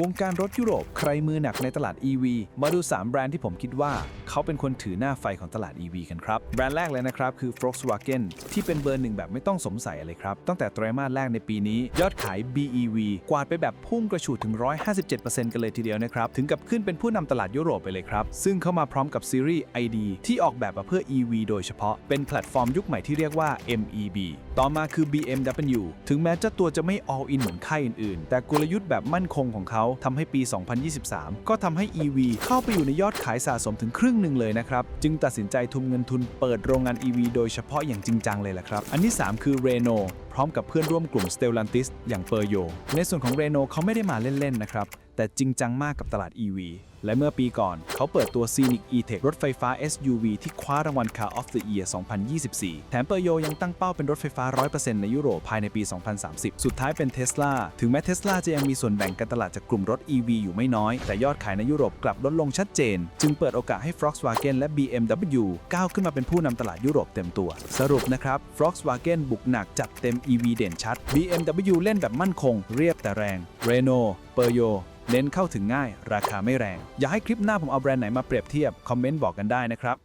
วงการรถยุโรปใครมือหนักในตลาด EV มาดู 3 แบรนด์ที่ผมคิดว่าเขาเป็นคนถือหน้าไฟของตลาด EV กันครับ แบรนด์แรกเลยนะครับ คือ Volkswagen ที่เป็นเบอร์หนึ่งแบบไม่ต้องสงสัยเลยครับ ตั้งแต่ไตรมาสแรกในปีนี้ ยอดขาย BEV กวาดไปแบบพุ่งกระฉูดถึง 157%กันเลยทีเดียวนะครับ ถึงกับขึ้นเป็นผู้นำตลาดยุโรปไปเลยครับ ซึ่งเข้ามาพร้อมกับซีรีส์ ID ที่ออกแบบมาเพื่อ EV โดยเฉพาะเป็นแพลตฟอร์มยุคใหม่ที่เรียกว่า MEB ต่อมาคือ BMW ถึงแม้เจ้าตัวจะไม่ all in เหมือนค่ายอื่นๆ แต่กลยุทธ์แบบมั่นคงของเขาทำให้ปี 2023 ก็ทำให้ EV เข้าไปอยู่ในยอดขายสะสมถึงครึ่งหนึ่งเลยนะครับ จึงตัดสินใจทุ่มเงินทุนเปิดโรงงาน EV โดยเฉพาะอย่างจริงจังเลยแหละครับ อันที่ 3 คือ r e n o พร้อมกับเพื่อนร่วมกลุ่ม Stellantis อย่างเปอร์โย ในส่วนของ r e n o เขาไม่ได้มาเล่น ๆ นะครับ แต่จริงจังมากกับตลาด EV และเมื่อปีก่อน เขาเปิดตัว Scenic E-Tech รถไฟฟ้า SUV ที่คว้ารางวัล Car of the Year 2024 แถมเปอร์โยยังตั้งเป้าเป็นรถไฟฟ้า 100%ในยุโรปภายในปี 2030 สุดท้ายเป็น Tesla ถึงแม้ Tesla จะยังมีส่วนแบ่งการตลาดจากกลุ่มรถ EV อยู่ไม่น้อย แต่ยอดขายในยุโรปกลับลดลงชัดเจน จึงเปิดโอกาสให้ Volkswagen และ BMW ก้าวขึ้นมาเป็นผู้นำตลาดยุโรปเต็มตัว สรุปนะครับ Volkswagen บุกหนักจัดเต็ม EV เด่นชัด BMW เล่นแบบมั่นคง เรียบแต่แรง Renault เปอร์โยเน้นเข้าถึงง่าย ราคาไม่แรง อยากให้คลิปหน้าผมเอาแบรนด์ไหนมาเปรียบเทียบ คอมเมนต์บอกกันได้นะครับ